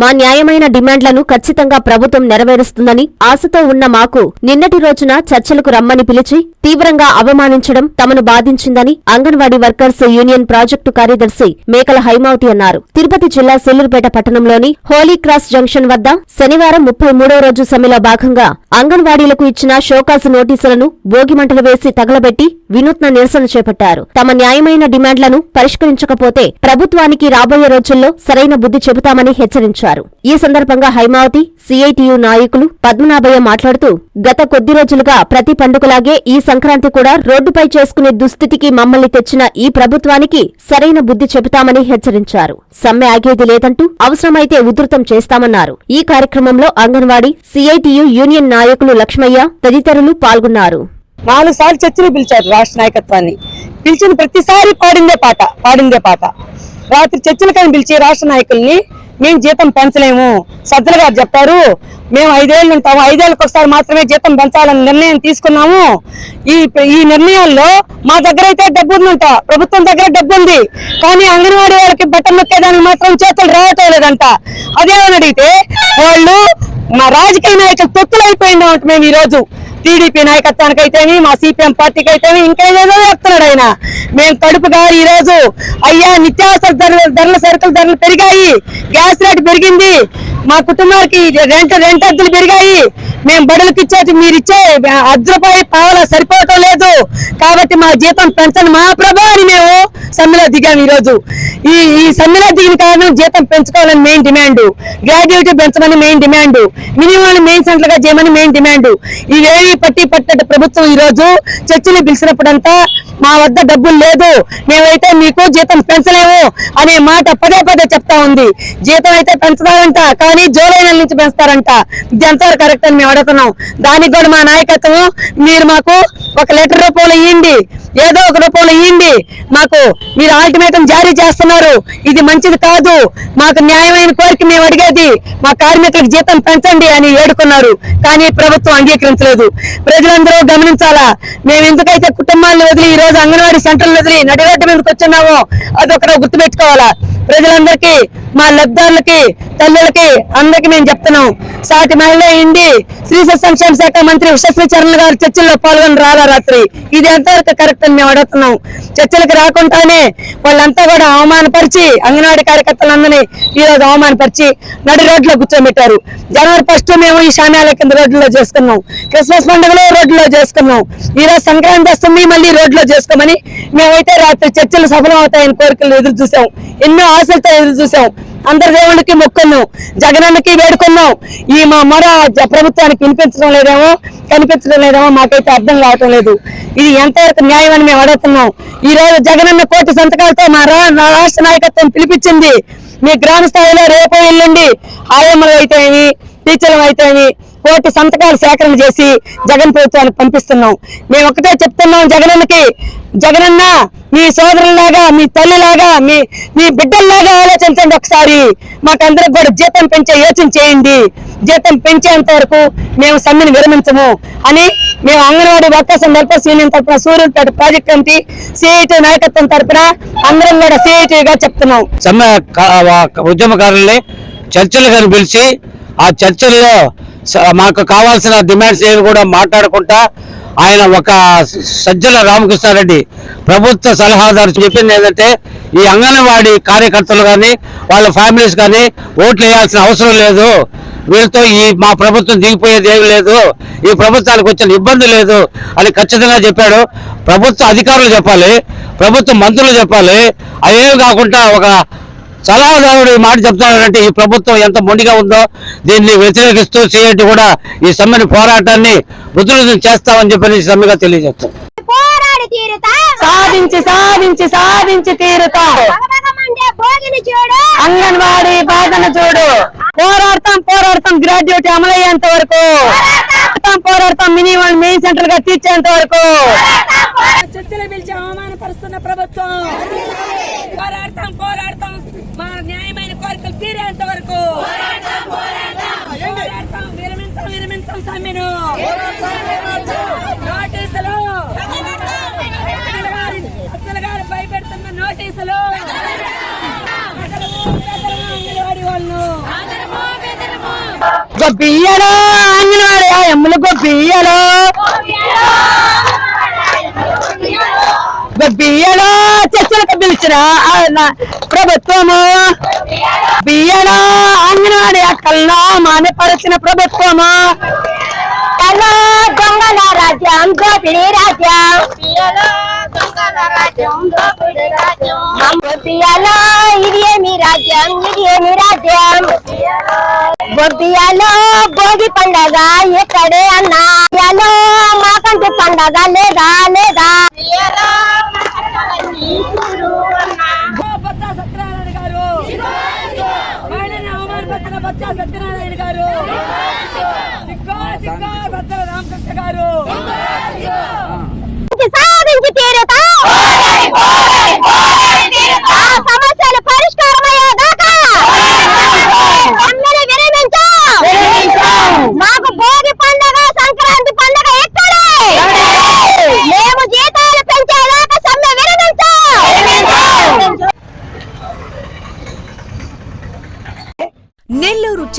మా న్యాయమైన డిమాండ్లను ఖచ్చితంగా ప్రభుత్వం నెరవేరుస్తుందని ఆశతో ఉన్న మాకు నిన్నటి రోజున చర్చలకు రమ్మని పిలిచి తీవ్రంగా అవమానించడం తమను బాధించిందని అంగన్వాడీ వర్కర్స్ యూనియన్ ప్రాజెక్టు కార్యదర్శి మేకల హైమావతి అన్నారు. తిరుపతి జిల్లా సెల్లూరుపేట పట్టణంలోని హోలీ క్రాస్ జంక్షన్ వద్ద శనివారం ముప్పై మూడో రోజు సమ్మెలో భాగంగా అంగన్వాడీలకు ఇచ్చిన షోకాసు నోటీసులను భోగిమంటలు వేసి తగలబెట్టి వినూత్న నిరసన చేపట్టారు. తమ న్యాయమైన డిమాండ్లను పరిష్కరించకపోతే ప్రభుత్వానికి రాబోయే రోజుల్లో సరైన బుద్ధి చెబుతామని హెచ్చరించారు. ఈ సందర్భంగా హైమావతి సిఐటియు నాయకులు పద్మనాభయ్య మాట్లాడుతూ గత కొద్ది రోజులుగా ప్రతి పండుగలాగే ఈ సంక్రాంతి కూడా రోడ్డుపై చేసుకునే దుస్థితికి మమ్మల్ని తెచ్చిన ఈ ప్రభుత్వానికి సరైన బుద్ధి చెబుతామని హెచ్చరించారు. సమ్మె ఆగేది లేదంటూ అవసరమైతే ఉధృతం చేస్తామన్నారు. ఈ కార్యక్రమంలో అంగన్వాడీ సిఐటియు యూనియన్ నాయకులు లక్ష్మయ్య తదితరులు పాల్గొన్నారు. నాలుగు సార్లు చర్చలు పిలిచారు రాష్ట్ర నాయకత్వాన్ని. పిలిచిన ప్రతిసారి పాడిందే పాట పాడిందే పాట. రాత్రి చర్చలకని పిలిచి రాష్ట్ర నాయకుల్ని మేము జీతం పెంచలేము. సజ్జల గారు చెప్పారు మేము ఐదేళ్ళు ఉంటాము ఐదేళ్ళకి ఒకసారి మాత్రమే జీతం పెంచాలని నిర్ణయం తీసుకున్నాము. ఈ ఈ నిర్ణయాల్లో మా దగ్గర అయితే డబ్బు ఉందంట ప్రభుత్వం దగ్గర డబ్బు ఉంది. కానీ అంగన్వాడీ వాళ్ళకి బట్టం నొక్కేదానికి మాత్రం చేతులు రావటం లేదంట. అదేమని అడిగితే వాళ్ళు మా రాజకీయ నాయకులు తొత్తులు అయిపోయింది మేము ఈ రోజు టీడీపీ నాయకత్వానికి అయితేమి మా సిపిఎం పార్టీకి అయితేమి ఇంకా చెప్తున్నాడు ఆయన. మేము కడుపుగా ఈ రోజు అయ్యా నిత్యావసర ధరల ధరల సరుకుల ధరలు పెరిగాయి. గ్యాస్ రేటు పెరిగింది. మా కుటుంబానికి రెంట్ రెంట్ అద్దెలు పెరిగాయి. మేము బడులకు ఇచ్చేది మీరు ఇచ్చే అర్ధ రూపాయి పావలా సరిపోవటం లేదు. కాబట్టి మా జీతం పెంచని మా ప్రభా అని మేము సమ్మెలో దిగాం ఈ రోజు ఈ ఈ సమ్మెలో దిగిన కారణం జీతం పెంచుకోవాలని మెయిన్ డిమాండ్. గ్రాడ్యుయేట్ పెంచమని మెయిన్ డిమాండ్. మినిమం మెయిన్ సెంటర్గా చేయమని మెయిన్ డిమాండ్. ఇవేవి పట్టి పట్టినట్టు ప్రభుత్వం ఈ రోజు చర్చలు పిలిచినప్పుడంతా మా వద్ద డబ్బులు లేదు. మేమైతే మీకు జీతం పెంచలేము అనే మాట పదే పదే చెప్తా ఉంది. జీతం అయితే పెంచుతారంట కానీ జూలై నెల నుంచి పెంచుతారంట. ఇది ఎంతవరకు కరెక్ట్ అని మేము అడుగుతున్నాం. దానికి కూడా మా నాయకత్వం మీరు మాకు ఒక లెటర్ రూపంలో ఇవ్వండి ఏదో ఒక రూపంలో ఇవ్వండి మాకు మీరు ఆల్టిమేటం జారీ చేస్తున్నారు. ఇది మంచిది కాదు. మాకు న్యాయమైన కోరిక మేము అడిగేది మా కార్మికులకు జీతం పెంచండి అని ఏడుకున్నారు. కానీ ప్రభుత్వం అంగీకరించలేదు. ప్రజలందరూ గమనించాలా? మేము ఎందుకైతే కుటుంబాలను వదిలి ఈ రోజు అంగన్వాడీ సెంటర్లు వదిలి నడిగడ్డ మీదకి వచ్చున్నామో అది ఒకరు గుర్తుపెట్టుకోవాలా? ప్రజలందరికీ మా లబ్ధారులకి తల్లులకి అందరికి మేము చెప్తున్నాం. సాటి మహిళ ఇండి శ్రీ సంక్షేమ శాఖ మంత్రి విశ్వశ్రీ చరణ్ గారు చర్చల్లో పాల్గొని రాలా రాత్రి. ఇది ఎంతవరకు కరెక్ట్? కార్యకర్తలు మేము అడుగుతున్నాం. చర్చలకు రాకుండానే వాళ్ళంతా కూడా అవమానపరిచి అంగన్వాడీ కార్యకర్తలందరినీ ఈ రోజు అవమానపరిచి నడి రోడ్లో కూర్చోబెట్టారు. జనవరి ఫస్ట్ మేము ఈ శామ్యాల కింద రోడ్లో చేసుకున్నాం. క్రిస్మస్ పండుగలో రోడ్లో చేసుకున్నాం. ఈ రోజు సంక్రాంతి వస్తుంది మళ్ళీ రోడ్లో చేసుకోమని మేమైతే రాత్రి చర్చలు సఫలం అవుతాయని కోరికలు ఎదురు చూసాం. ఎన్నో ఆశలతో ఎదురు చూసాం. అందరి దేవుళ్ళకి మొక్కున్నాం. జగనన్నకి వేడుకున్నాం. ఈ మా మరో ప్రభుత్వానికి వినిపించడం లేదేమో కనిపించడం లేదేమో మాకైతే అర్థం కావటం లేదు. ఇది ఎంతవరకు న్యాయం అని మేము అడుగుతున్నాం. ఈ రోజు జగనన్న కోటి సంతకాలతో మా నా రాష్ట్ర నాయకత్వం పిలిపించింది. మీ గ్రామ స్థాయిలో రేపు ఎల్లుండి ఆయమ్మలు అయితేమి టీచర్లు అయితేమి కోటి సంతకాలు సేకరణ చేసి జగన్ ప్రభుత్వానికి పంపిస్తున్నాం. మేము ఒకటే చెప్తున్నాం జగనన్నకి జగనన్న మీ సోదరులాగా మీ తల్లిలాగా మీ మీ బిడ్డల్లాగా ఆలోచించండి ఒకసారి. మాకందరికి కూడా జీతం పెంచే యోచన చేయండి. జీతం పెంచేంత వరకు మేము సమ్మెను విరమించము. అని మేము Anganwadi workers and welfare union తరఫున సూర్యుపేట ప్రాజెక్ట్ కమిటీ సిఐటి నాయకత్వం తరఫున అందరం కూడా సిఐటిగా చెప్తున్నాం. సమ్మె ఉద్యమకారుల్ని చర్చలు కనిపించి ఆ చర్చల్లో మాకు కావాల్సిన డిమాండ్స్ ఏమి కూడా మాట్లాడుకుంటా ఆయన ఒక సజ్జల రామకృష్ణారెడ్డి ప్రభుత్వ సలహాదారు చెప్పింది ఏంటంటే ఈ అంగన్వాడీ కార్యకర్తలు కానీ వాళ్ళ ఫ్యామిలీస్ కానీ ఓట్లు వేయాల్సిన అవసరం లేదు. వీళ్ళతో ఈ మా ప్రభుత్వం దిగిపోయేది ఏమి లేదు. ఈ ప్రభుత్వానికి వచ్చిన ఇబ్బంది లేదు. అని ఖచ్చితంగా చెప్పాడు. ప్రభుత్వ అధికారులు చెప్పాలి. ప్రభుత్వ మంత్రులు చెప్పాలి. అవేమి కాకుండా ఒక సలహాదారుడు ఈ మాట చెప్తాడంటే ఈ ప్రభుత్వం ఎంత మొండిగా ఉందో దీన్ని వ్యతిరేకిస్తూ సిఐటి కూడా ఈ సమ్మెని పోరాటాన్ని ఉధృతం చేస్తామని చెప్పని ఈ సమ్మెగా తెలియజేస్తాం పోరాడి తీరుతా. సాధించి సాధించి సాధించి తీరుతా. భగభగమండే భోగిని చూడు. అంగన్వాడీ బాధను చూడు. పోరాడతాం పోరాడతాం. గ్రాడ్యుయేట్ అమలయ్యేంత వరకు. పోరాడతాం. పోరాడతాం. మినిమం మెయిన్ సెంటర్గా తీర్చేంత వరకు. చర్చలు పిలిచి అవమానపరుస్తున్న ప్రభుత్వం. పోరాడతాం పోరాడతాం. మా న్యాయమైన కోరికలు తీరేంత వరకు. విరమించాం విరమించాం సమ్మెను. నోటీసులు అత్తల గారి అత్తల గారు భయపెడుతున్న నోటీసులు ప్రజలు, ప్రజలు, అంగన్వాడీ వాళ్ళు గొబ్బియ్యలో అంగన్వాడి ఆయమ్మలు గొబ్బియ్యలో. బియ్యలో చర్చలకు పిలిచిన ప్రభుత్వము. బియ్యలో అంగన్వాడి అక్కల్లో మానపరిచిన ప్రభుత్వము. హలో దొంగల రాజ్యం దోపిడి రాజ్యం. బియ్యలో ఇది ఏమి రాజ్యం? ఇది ఏమి రాజ్యం? బొబ్బియాలో భోగి పండగ ఎక్కడే అన్నా? మాకంటి పండగ లేదా లేదా? సత్యనారాయణ గారు! రామకృష్ణ గారు! సాధించి తీరుతా ఆ సమస్యలు పరిష్కారమయ్యేదాకా ఎమ్మెల్యే విరమించు మాకు భోగి పండగ సంక్రాంతి పండగ ఎక్కడే మేము జీతాలు పెంచేదాకా సమ్మె విరమించు నెల్లూరు